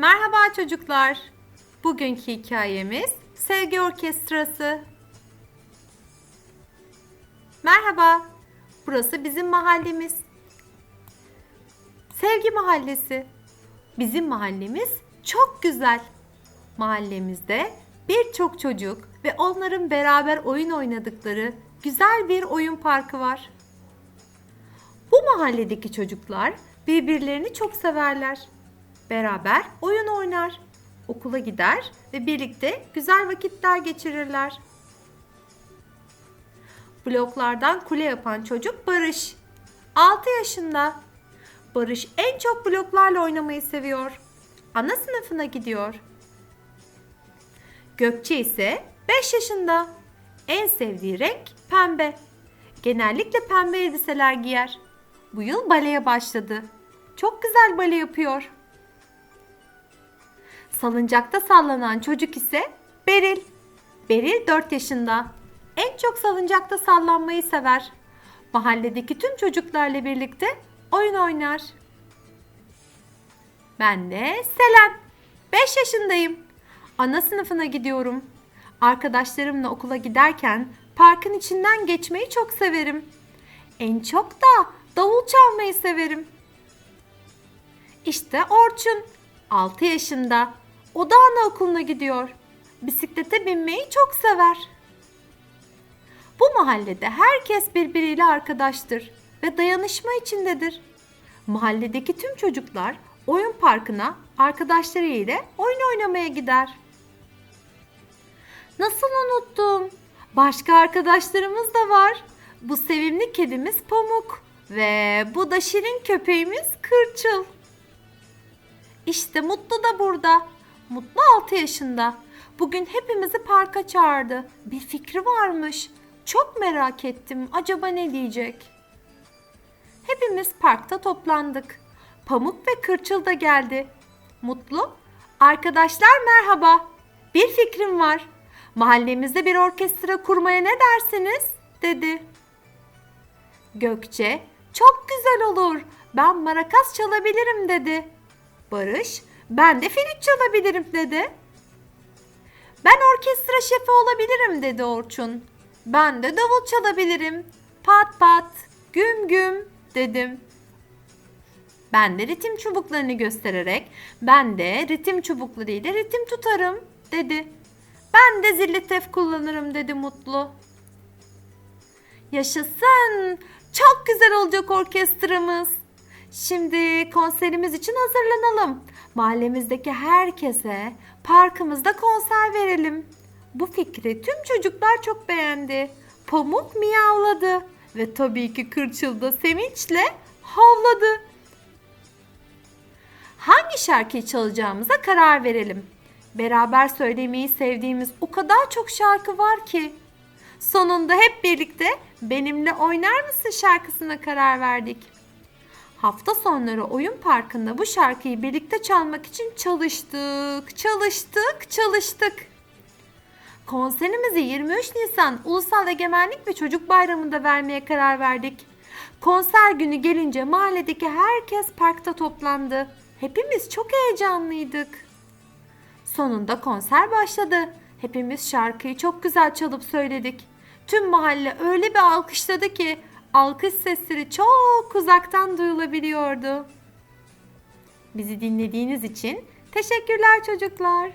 Merhaba çocuklar. Bugünkü hikayemiz Sevgi Orkestrası. Merhaba. Burası bizim mahallemiz. Sevgi Mahallesi. Bizim mahallemiz çok güzel. Mahallemizde birçok çocuk ve onların beraber oyun oynadıkları güzel bir oyun parkı var. Bu mahalledeki çocuklar birbirlerini çok severler. Beraber oyun oynar, okula gider ve birlikte güzel vakitler geçirirler. Bloklardan kule yapan çocuk Barış. 6 yaşında. Barış en çok bloklarla oynamayı seviyor. Ana sınıfına gidiyor. Gökçe ise 5 yaşında. En sevdiği renk pembe. Genellikle pembe elbiseler giyer. Bu yıl baleye başladı. Çok güzel bale yapıyor. Salıncakta sallanan çocuk ise Beril. Beril 4 yaşında. En çok salıncakta sallanmayı sever. Mahalledeki tüm çocuklarla birlikte oyun oynar. Ben de Selen. 5 yaşındayım. Ana sınıfına gidiyorum. Arkadaşlarımla okula giderken parkın içinden geçmeyi çok severim. En çok da davul çalmayı severim. İşte Orçun. 6 yaşında. O da anaokuluna gidiyor. Bisiklete binmeyi çok sever. Bu mahallede herkes birbiriyle arkadaştır ve dayanışma içindedir. Mahalledeki tüm çocuklar oyun parkına arkadaşları ile oyun oynamaya gider. Nasıl unuttum? Başka arkadaşlarımız da var. Bu sevimli kedimiz Pamuk ve bu da şirin köpeğimiz Kırçıl. İşte Mutlu da burada. Mutlu 6 yaşında. Bugün hepimizi parka çağırdı. Bir fikri varmış. Çok merak ettim. Acaba ne diyecek? Hepimiz parkta toplandık. Pamuk ve Kırçıl da geldi. Mutlu, arkadaşlar merhaba. Bir fikrim var. Mahallemizde bir orkestra kurmaya ne dersiniz? dedi. Gökçe, çok güzel olur. Ben marakas çalabilirim dedi. Barış, ben de flüt çalabilirim dedi. Ben orkestra şefi olabilirim dedi Orçun. Ben de davul çalabilirim. Pat pat, güm güm dedim. Ben de ritim çubuklarını göstererek ben de ritim çubuklarıyla ritim tutarım dedi. Ben de zilli tef kullanırım dedi Mutlu. Yaşasın. Çok güzel olacak orkestramız. Şimdi konserimiz için hazırlanalım. Mahallemizdeki herkese parkımızda konser verelim. Bu fikri tüm çocuklar çok beğendi. Pamuk miyavladı ve tabii ki Kırçıl da sevinçle havladı. Hangi şarkıyı çalacağımıza karar verelim. Beraber söylemeyi sevdiğimiz o kadar çok şarkı var ki. Sonunda hep birlikte benimle oynar mısın şarkısına karar verdik. Hafta sonları oyun parkında bu şarkıyı birlikte çalmak için çalıştık, çalıştık, çalıştık. Konserimizi 23 Nisan Ulusal Egemenlik ve Çocuk Bayramı'nda vermeye karar verdik. Konser günü gelince mahalledeki herkes parkta toplandı. Hepimiz çok heyecanlıydık. Sonunda konser başladı. Hepimiz şarkıyı çok güzel çalıp söyledik. Tüm mahalle öyle bir alkışladı ki alkış sesleri çok uzaktan duyulabiliyordu. Bizi dinlediğiniz için teşekkürler çocuklar.